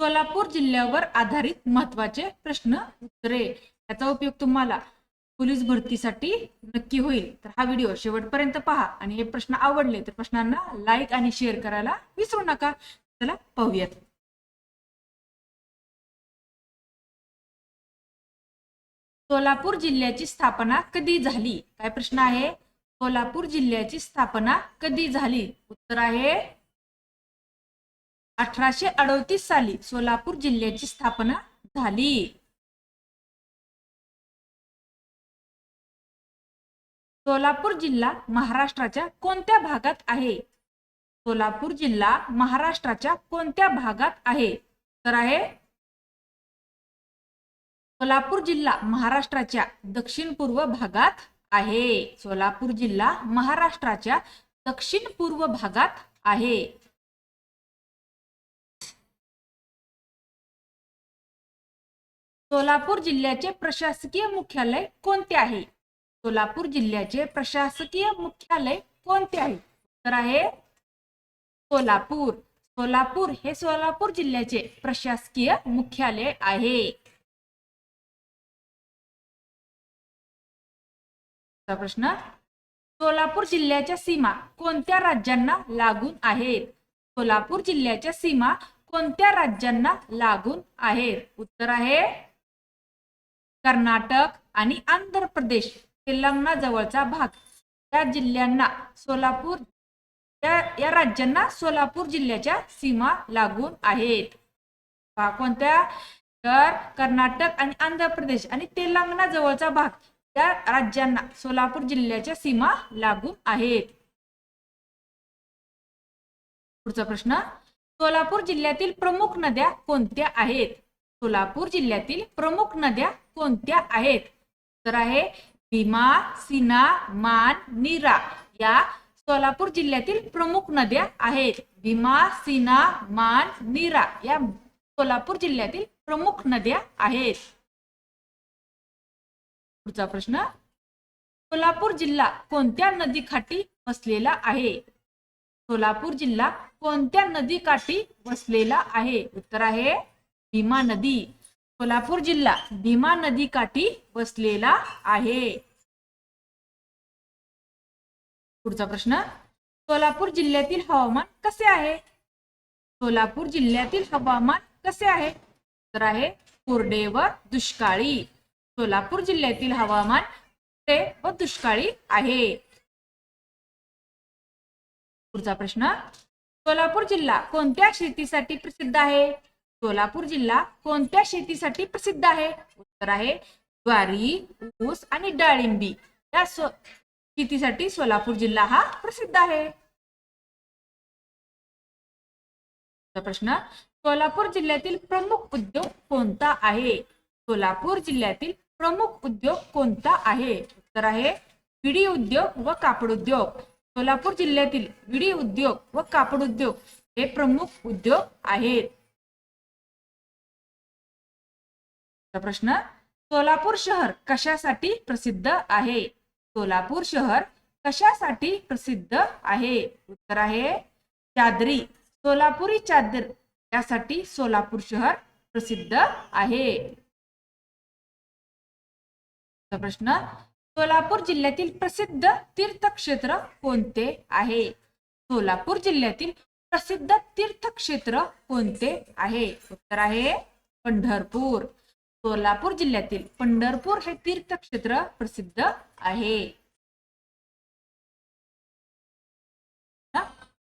सोलापूर जिल्ह्यावर आधारित महत्त्वाचे प्रश्न उत्तरे. याचा उपयोग तुम्हाला पोलीस भरतीसाठी नक्की होईल. तर हा व्हिडिओ शेवटपर्यंत पहा आणि हे प्रश्न आवडले तर प्रश्नांना लाईक आणि शेअर करायला विसरू नका. चला पाहूयात. सोलापूर जिल्ह्याची स्थापना कधी झाली? काय प्रश्न आहे? सोलापूर जिल्ह्याची स्थापना कधी झाली? उत्तर आहे अठराशे अडतीस साली सोलापूर जिल्ह्याची स्थापना झाली. सोलापूर जिल्हा महाराष्ट्राच्या कोणत्या भागात आहे? सोलापूर जिल्हा महाराष्ट्राच्या कोणत्या भागात आहे? तर आहे सोलापूर जिल्हा महाराष्ट्राच्या दक्षिण पूर्व भागात आहे. सोलापूर जिल्हा महाराष्ट्राच्या दक्षिण पूर्व भागात आहे. सोलापूर जिल्ह्याचे प्रशासकीय मुख्यालय कोणते आहे? सोलापूर जिल्ह्याचे प्रशासकीय मुख्यालय कोणते आहे? तर आहे सोलापूर. सोलापूर हे सोलापूर जिल्ह्याचे प्रशासकीय मुख्यालय आहे. प्रश्न सोलापूर जिल्ह्याच्या सीमा कोणत्या राज्यांना लागून आहेत? सोलापूर जिल्ह्याच्या सीमा कोणत्या राज्यांना लागून आहेत? उत्तर आहे कर्नाटक आणि आंध्र प्रदेश तेलंगणा जवळचा भाग. या जिल्ह्यांना सोलापूर या या राज्यांना सोलापूर जिल्ह्याच्या सीमा लागून आहेत. कोणत्या? तर कर्नाटक आणि आंध्र प्रदेश आणि तेलंगणा जवळचा भाग. या राज्यांना सोलापूर जिल्ह्याच्या सीमा लागून आहेत. पुढचा प्रश्न. सोलापूर जिल्ह्यातील प्रमुख नद्या कोणत्या आहेत? सोलापूर जिल्ह्यातील प्रमुख नद्या कोणत्या आहेत? तर आहे भीमा सिना मान नीरा या सोलापूर जिल्ह्यातील प्रमुख नद्या आहेत. भीमा सीना मान नीरा या सोलापूर जिल्ह्यातील प्रमुख नद्या आहेत. पुढचा प्रश्न सोलापूर जिल्हा कोणत्या नदीकाठी वसलेला आहे? सोलापूर जिल्हा कोणत्या नदीकाठी वसलेला आहे? उत्तर आहे भीमा नदी सोलापूर जिल्हा भीमा नदीकाठी वसलेला आहे. पुढचा प्रश्न सोलापूर जिल्ह्यातील हवामान कसे आहे? सोलापूर जिल्ह्यातील हवामान कसे आहे? तर आहे कोरडे व दुष्काळी. सोलापूर जिल्ह्यातील हवामान कोरडे व दुष्काळी आहे. पुढचा प्रश्न सोलापूर जिल्हा कोणत्या शेतीसाठी प्रसिद्ध आहे? सोलापूर जिल्हा कोणत्या शेतीसाठी प्रसिद्ध आहे? उत्तर आहे ज्वारी ऊस आणि डाळिंबी. या सो- शेतीसाठी सोलापूर जिल्हा हा प्रसिद्ध आहे. प्रश्न सोलापूर जिल्ह्यातील प्रमुख उद्योग कोणता आहे? सोलापूर जिल्ह्यातील प्रमुख उद्योग कोणता आहे? उत्तर आहे विडी उद्योग व कापड उद्योग. सोलापूर जिल्ह्यातील विडी उद्योग व कापड उद्योग हे प्रमुख उद्योग आहेत. प्रश्न सोलापूर शहर कशासाठी प्रसिद्ध आहे? सोलापूर शहर कशासाठी प्रसिद्ध आहे? उत्तर आहे चादरी सोलापुरी चादर यासाठी सोलापूर शहर प्रसिद्ध आहे. प्रश्न सोलापूर जिल्ह्यातील प्रसिद्ध तीर्थक्षेत्र कोणते आहे? सोलापूर जिल्ह्यातील प्रसिद्ध तीर्थक्षेत्र कोणते आहे? उत्तर आहे पंढरपूर. सोलापूर जिल्ह्यातील पंढरपूर हे तीर्थक्षेत्र प्रसिद्ध आहे.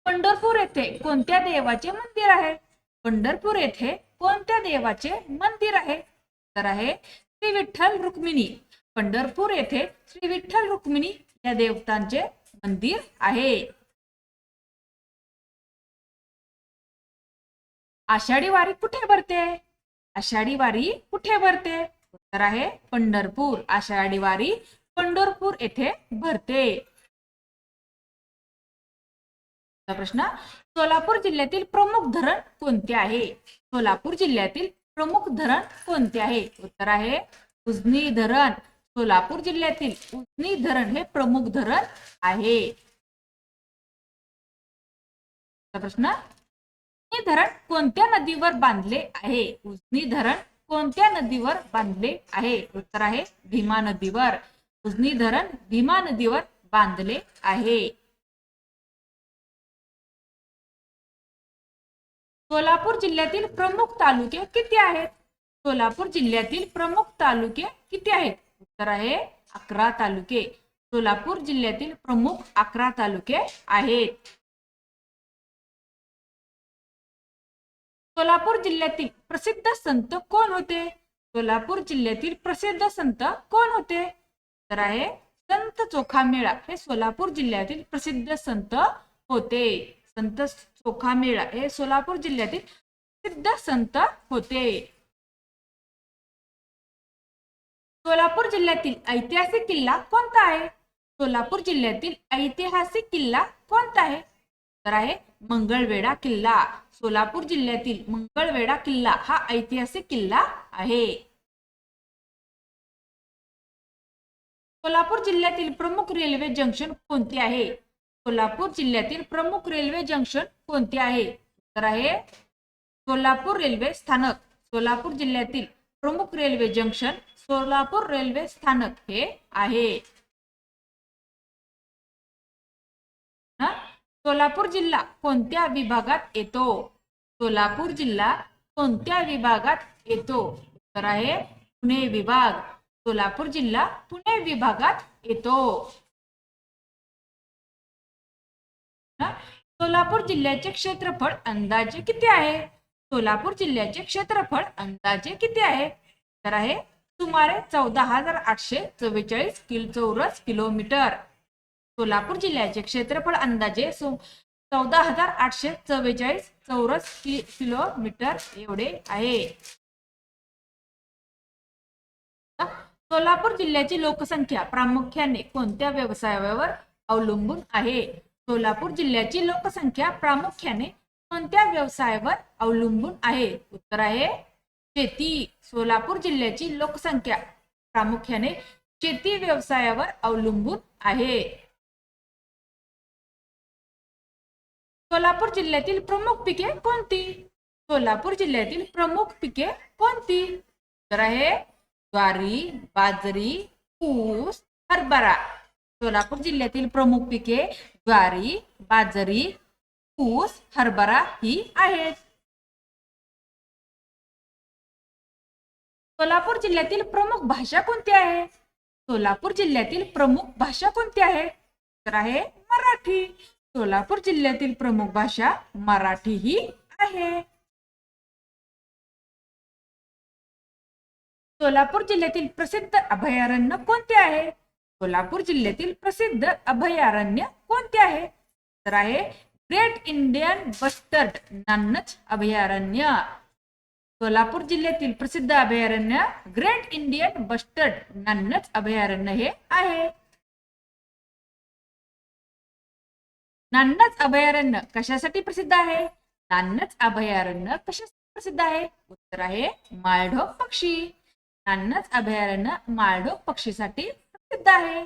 पंढरपूर येथे कोणत्या देवाचे मंदिर आहे? पंढरपूर येथे कोणत्या देवाचे मंदिर आहे? तर आहे श्री विठ्ठल रुक्मिणी. पंढरपूर येथे श्री विठ्ठल रुक्मिणी या देवतांचे मंदिर आहे. आषाढी वारी कुठे भरते? आषाढी वारी कुठे भरते? उत्तर आहे पंढरपूर. आषाढी वारी पंढरपूर येथे भरते. प्रश्न सोलापूर जिल्ह्यातील प्रमुख धरण कोणते आहे? सोलापूर जिल्ह्यातील प्रमुख धरण कोणते आहे? उत्तर आहे उजनी धरण. सोलापूर जिल्ह्यातील उजनी धरण हे प्रमुख धरण आहे. प्रश्न उजनी धरण कोणत्या नदीवर बांधले आहे? उजनी धरण कोणत्या नदीवर बांधले आहे? उत्तर आहे भीमा नदीवर. उजनी धरण भीमा नदीवर बांधले आहे. सोलापूर जिल्ह्यातील प्रमुख तालुके किती आहेत? सोलापूर जिल्ह्यातील प्रमुख तालुके किती आहेत? उत्तर आहे अकरा तालुके. सोलापूर जिल्ह्यातील प्रमुख अकरा तालुके आहेत. सोलापूर जिल्ह्यातील प्रसिद्ध संत कोण होते? सोलापूर जिल्ह्यातील प्रसिद्ध संत कोण होते? तर आहे संत चोखामेळा. हे सोलापूर जिल्ह्यातील प्रसिद्ध संत होते. संत चोखामेळा हे सोलापूर जिल्ह्यातील प्रसिद्ध संत होते. सोलापूर जिल्ह्यातील ऐतिहासिक किल्ला कोणता आहे? सोलापूर जिल्ह्यातील ऐतिहासिक किल्ला कोणता आहे? तर आहे मंगळवेढा किल्ला. सोलापूर जिल्ह्यातील मंगळवेढा किल्ला हा ऐतिहासिक किल्ला आहे. सोलापूर जिल्ह्यातील प्रमुख रेल्वे जंक्शन कोणते आहे? सोलापूर जिल्ह्यातील प्रमुख रेल्वे जंक्शन कोणते आहे? तर आहे सोलापूर रेल्वे स्थानक. सोलापूर जिल्ह्यातील प्रमुख रेल्वे जंक्शन सोलापूर रेल्वे स्थानक हे आहे. सोलापूर जिल्हा कोणत्या विभागात येतो? सोलापूर जिल्हा कोणत्या विभागात येतो? तर आहे पुणे विभाग. सोलापूर जिल्हा पुणे विभागात येतो. सोलापूर जिल्ह्याचे क्षेत्रफळ अंदाजे किती आहे? सोलापूर जिल्ह्याचे क्षेत्रफळ अंदाजे किती आहे? तर आहे सुमारे चौदा हजार आठशे चव्वेचाळीस किल चौरस किलोमीटर. सोलापूर जिल्ह्याचे क्षेत्रफळ अंदाजे चौदा हजार आठशे चव्वेचाळीस चौरस कि किलोमीटर एवढे आहे. सोलापूर जिल्ह्याची लोकसंख्या प्रामुख्याने कोणत्या व्यवसायावर अवलंबून आहे? सोलापूर जिल्ह्याची लोकसंख्या प्रामुख्याने कोणत्या व्यवसायावर अवलंबून आहे? उत्तर आहे शेती. सोलापूर जिल्ह्याची लोकसंख्या प्रामुख्याने शेती व्यवसायावर अवलंबून आहे. सोलापूर जिल्ह्यातील प्रमुख पिके कोणती? सोलापूर जिल्ह्यातील प्रमुख पिके कोणती? तर आहे ज्वारी, बाजरी, ऊस, हरभरा. सोलापूर जिल्ह्यातील प्रमुख पिके ज्वारी, बाजरी, ऊस, हरभरा ही आहेत. सोलापूर जिल्ह्यातील प्रमुख भाषा कोणती आहे? सोलापूर जिल्ह्यातील प्रमुख भाषा कोणती आहे? तर आहे मराठी. सोलापूर जिल्ह्यातील प्रमुख भाषा मराठी ही आहे. सोलापूर जिल्ह्यातील प्रसिद्ध अभयारण्य कोणते आहे? सोलापूर जिल्ह्यातील प्रसिद्ध अभयारण्य कोणते आहे? तर आहे ग्रेट इंडियन बस्टर्ड नान्नज अभयारण्य. सोलापूर जिल्ह्यातील प्रसिद्ध अभयारण्य ग्रेट इंडियन बस्टर्ड नान्नज अभयारण्य हे आहे. नान्नच अभयारण्य कशासाठी प्रसिद्ध आहे? नान्नच अभयारण्य कशासाठी प्रसिद्ध आहे? उत्तर आहे माळढोक पक्षी. नान्नच अभयारण्य माळढोक पक्षीसाठी प्रसिद्ध आहे.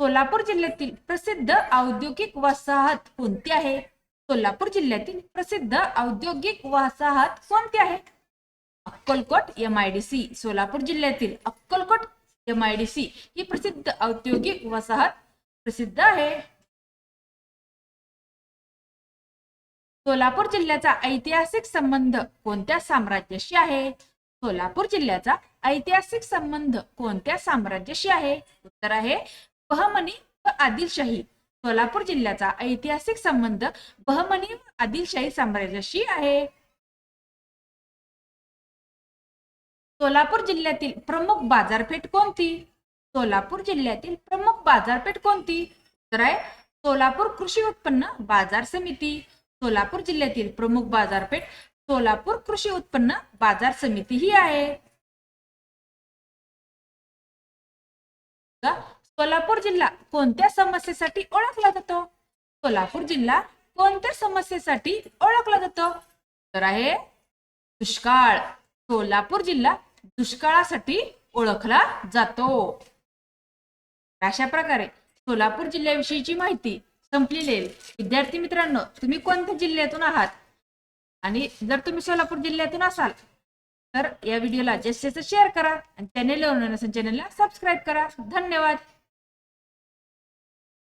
सोलापूर जिल्ह्यातील प्रसिद्ध औद्योगिक वसाहत कोणती आहे? सोलापूर जिल्ह्यातील प्रसिद्ध औद्योगिक वसाहत कोणती आहे? Akkalkot M I D C Solapur जिल्ह्यातील Akkalkot M I D C ही प्रसिद्ध औद्योगिक वसाहत प्रसिद्ध आहे. सोलापूर जिल्ह्याचा ऐतिहासिक संबंध कोणत्या साम्राज्याशी आहे? सोलापूर जिल्ह्याचा ऐतिहासिक संबंध कोणत्या साम्राज्याशी आहे? उत्तर आहे बहमनी व आदिलशाही. सोलापूर जिल्ह्याचा ऐतिहासिक संबंध बहमनी व आदिलशाही साम्राज्याशी आहे. सोलापूर जिल्ह्यातील प्रमुख बाजारपेठ कोणती? सोलापूर जिल्ह्यातील प्रमुख बाजारपेठ कोणती? तर आहे सोलापूर कृषी उत्पन्न बाजार समिती. सोलापूर जिल्ह्यातील प्रमुख बाजारपेठ सोलापूर कृषी उत्पन्न बाजार समिती ही आहे. सोलापूर जिल्हा कोणत्या समस्येसाठी ओळखला जातो? सोलापूर जिल्हा कोणत्या समस्येसाठी ओळखला जातो? तर आहे दुष्काळ. सोलापूर जिल्हा दुष्काळासाठी ओळखला जातो. अशा प्रकारे सोलापूर जिल्ह्याविषयीची माहिती संपलेली. आहे विद्यार्थी मित्रांनो तुम्ही कोणत्या जिल्ह्यातून आहात? आणि जर तुम्ही सोलापूर जिल्ह्यातून असाल तर या व्हिडिओला जास्तीत जास्त शेअर करा आणि चॅनेल नसेल चॅनेलला सबस्क्राईब करा. धन्यवाद.